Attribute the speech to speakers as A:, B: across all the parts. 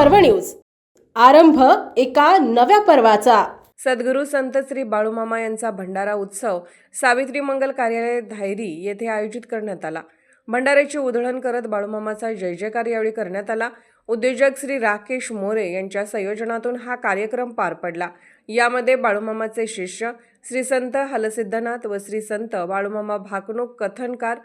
A: पर्व न्यूज. आरंभ एका नव्या पर्वाचा.
B: सद्गुरू संत श्री बाळूमामा यांचा भंडारा उत्सव सावित्री मंगल कार्यालय धायरी येथे आयोजित करण्यात आला. भंडाऱ्याची उधळण करत बाळूमामाचा जय जयकार यावेळी करण्यात आला. उद्योजक श्री राकेश मोरे यांच्या संयोजनातून हा कार्यक्रम पार पडला. यामध्ये बाळूमामाचे शिष्य श्री संत हलसिद्धनाथ व श्री संत बाळूमामा भाकणूक कथनकार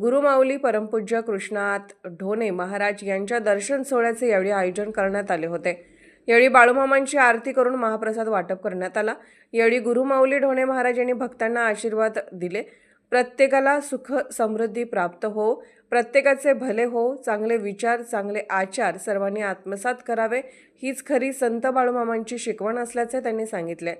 B: गुरुमाऊली परमपूज्य कृष्णात ढोणे महाराज यांच्या दर्शन सोहळ्याचे यावेळी आयोजन करण्यात आले होते. यावेळी बाळूमामांची आरती करून महाप्रसाद वाटप करण्यात आला. यावेळी गुरुमाऊली ढोणे महाराज यांनी भक्तांना आशीर्वाद दिले. प्रत्येकाला सुख समृद्धी प्राप्त हो. प्रत्येकाचे भले हो. चांगले विचार चांगले आचार सर्वांनी आत्मसात करावे. हीच खरी संत बाळूमामांची शिकवण असल्याचे त्यांनी सांगितले.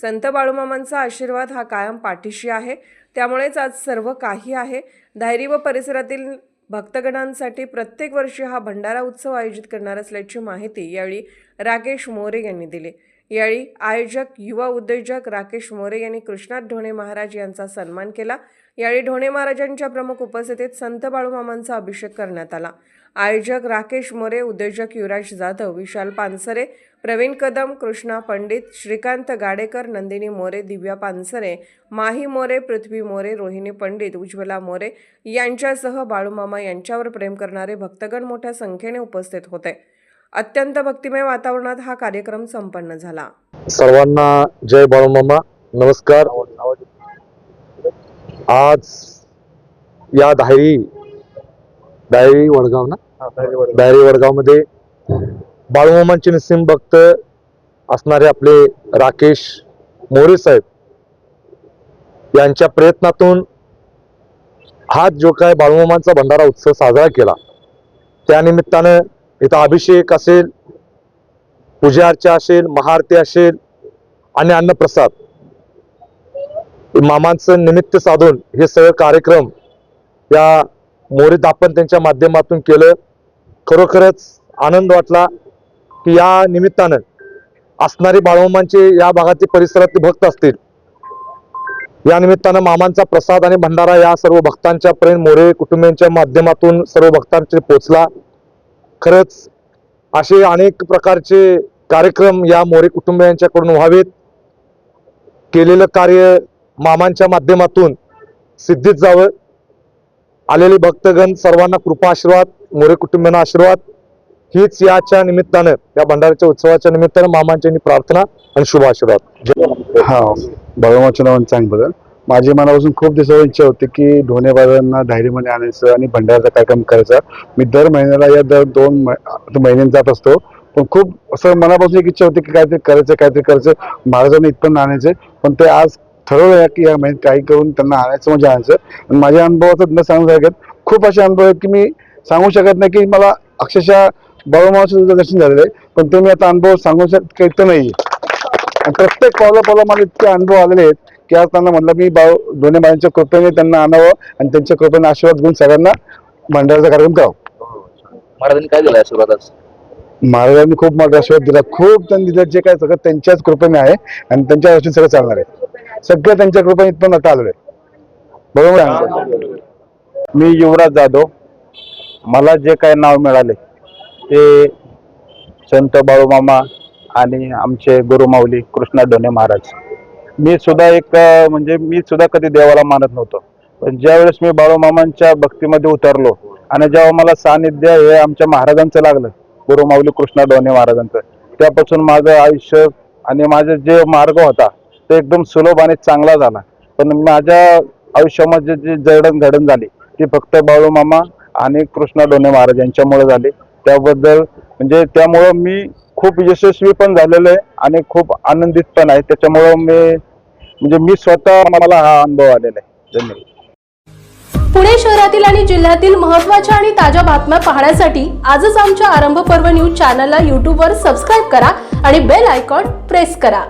B: संत बाळूमामांचा आशीर्वाद हा कायम पाठीशी आहे. त्यामुळेच आज सर्व काही आहे. धायरी व परिसरातील भक्तगणांसाठी प्रत्येक वर्षी हा भंडारा उत्सव आयोजित करणार असल्याची माहिती यावेळी राकेश मोरे यांनी दिली. यावेळी आयोजक युवा उद्योजक राकेश मोरे यांनी कृष्णात ढोणे महाराज यांचा सन्मान केला. यावेळी ढोणे महाराजांच्या प्रमुख उपस्थितीत संत बाळूमामांचा अभिषेक करण्यात आला. आयोजक राकेश मोरे उद्योजक युवराज जाधव विशाल पानसरे प्रवीण कदम कृष्णा पंडित श्रीकांत गाडेकर नंदिनी मोरे दिव्या पानसरे माही मोरे पृथ्वी मोरे रोहिणी पंडित उज्ज्वला मोरे यांच्यासह बाळूमामा यांच्यावर प्रेम करणारे भक्तगण मोठ्या संख्येने उपस्थित होते. अत्यंत भक्तिमय वातावरणात हा कार्यक्रम संपन्न झाला.
C: सर्वांना जय बाळूमामा. नमस्कार. आज या धायरी डायरी वडगाव ना? डायरी वडगाव. मध्ये बाळूमामांचे निस्सिम भक्त असणारे आपले राकेश मोरे साहेब यांच्या प्रयत्नातून हा जो काय बाळूमामांचा भंडारा उत्सव साजरा केला त्यानिमित्तानं इथं अभिषेक असेल पूजा अर्चा असेल महाआरती असेल आणि अन्नप्रसाद. मामांचं निमित्त साधून हे सगळं कार्यक्रम या मोरीत आपण त्यांच्या माध्यमातून केलं. खरोखरच आनंद वाटला की या निमित्तानं असणारे बाळमामांचे या भागातील परिसरातील भक्त असतील. या निमित्तानं मामांचा प्रसाद आणि भंडारा या सर्व भक्तांच्या प्रेम मोरे कुटुंबियांच्या माध्यमातून सर्व भक्तांचे पोचला. खरंच असे अनेक प्रकारचे कार्यक्रम या मोरे कुटुंबियांच्याकडून व्हावेत. केलेलं कार्य मामांच्या माध्यमातून सिद्धीत जावं. आलेले भक्तगण सर्वांना कृपा आशीर्वाद मोरे कुटुंबियांना आशीर्वाद. हीच याच्या निमित्तानं या भंडाऱ्याच्या उत्सवाच्या निमित्तानं मामांच्या प्रार्थना आणि शुभ आशीर्वाद.
D: हा भगवानच्या नावाने चांग बदल माझी मनापासून खूप दिवसावर इच्छा होती की ढोणेबाजांना डायरीमध्ये आणायचं आणि भंडाराचा कार्यक्रम करायचा. मी दर महिन्याला या दर दोन मह- महिन्यात जात असतो. पण खूप असं मनापासून एक इच्छा होती की काहीतरी करायचं काहीतरी करायचं. महाराजांनी इथपर्यंत आणायचं. पण ते आज ठरवलं की या महिन्यात काही करून त्यांना आणायचं म्हणजे आणायचं. आणि माझ्या अनुभवाचं न सांगण्यासारख्यात खूप असे अनुभव आहेत की मी सांगू शकत नाही की मला अक्षरशः बाळूमाचं दर्शन झालेलं आहे पण ते मी आता अनुभव सांगू शकत नाही प्रत्येक पावला पावला मला इतके अनुभव आलेले आहेत की आज त्यांना म्हटलं मी बाळ दोन्ही बाळांच्या कृपेने त्यांना आणावं आणि त्यांच्या कृपेने आशीर्वाद घेऊन सगळ्यांना भंडाराचा कार्यक्रम करावं.
E: महाराजांनी काय दिलं आशीर्वाद आज?
D: महाराजांनी खूप मोठा आशीर्वाद दिला. खूप त्यांनी दिलं जे काय सगळं त्यांच्याच कृपेने आहे आणि त्यांच्या दृष्टीने सगळं चालणार आहे. सगळं त्यांच्या कृपेने इथपर्यंत आता आलोय बरोबर
F: मी युवराज जाधव. मला जे काय नाव मिळाले ते संत बाळूमामा आणि आमचे गुरुमाऊली कृष्णा डोने महाराज. मी सुद्धा एक म्हणजे मी सुद्धा कधी देवाला मानत नव्हतो. पण ज्यावेळेस मी बाळूमामांच्या भक्तीमध्ये उतरलो आणि जेव्हा मला सानिध्य हे आमच्या महाराजांचं लागलं गुरुमाऊली कृष्णा डोने महाराजांचं त्यापासून माझं आयुष्य आणि माझं जे मार्ग होता तो एकदम सुलभ आणि चांगला झाला. पण माझ्या आयुष्यामध्ये जी जडण घडण झाली ती फक्त बाळूमामा आणि कृष्णा डोने महाराज यांच्यामुळे झाली. त्याबद्दल म्हणजे त्यामुळं मी खूप यशस्वी पण झालेलो आहे आणि खूप आनंदित पण आहे. त्याच्यामुळं मी म्हणजे मी स्वतः मला हा अनुभव आलेला आहे. धन्यवाद.
A: पुणे शहरातील आणि जिल्ह्यातील महत्त्वाच्या आणि ताज्या बातम्या पाहण्यासाठी आजच आमच्या आरंभ पर्व न्यूज चॅनलला यूट्यूबवर सबस्क्राईब करा आणि बेल आयकॉन प्रेस करा.